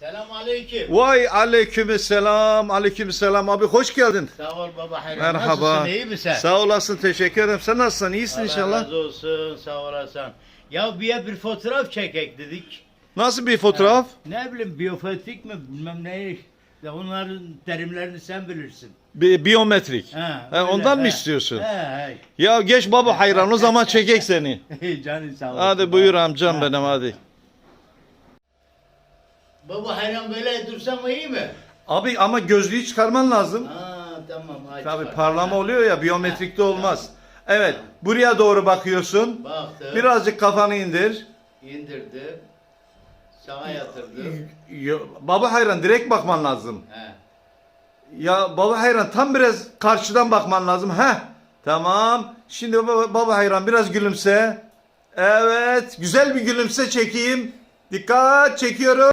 Selam aleyküm. Vay aleykümselam, aleykümselam abi hoş geldin. Sağ ol baba hayran. Merhaba. Nasılsın iyi misin? Sağ olasın, teşekkür ederim. Sen nasılsın? İyisin Allah inşallah. razı olsun sağ olasın. Ya bir bir fotoğraf çekek dedik. Nasıl bir fotoğraf? Ne bileyim biyofotik mi bilmem ne. Ya onların terimlerini sen bilirsin. Bi- biyometrik. Ha, öyle, ondan mı he. istiyorsun? He he. Ya geç baba hayran o zaman çekek seni. Canın sağ olsun. Hadi buyur amcam Ha. benim hadi. Baba hayran böyle dursam iyi mi? Abi ama gözlüğü çıkarman lazım. Ha tamam. hadi Tabii bak. parlama oluyor ya biyometrikte olmaz. Evet buraya doğru bakıyorsun. Baktım. Birazcık kafanı indir. indirdim. Sağa yatırdım. Yo- Baba hayran direkt bakman lazım. He. Ya baba hayran tam biraz karşıdan bakman lazım. Heh. Tamam. Şimdi baba, baba hayran biraz gülümse. Evet. Güzel bir gülümse çekeyim. Dikkat çekiyorum.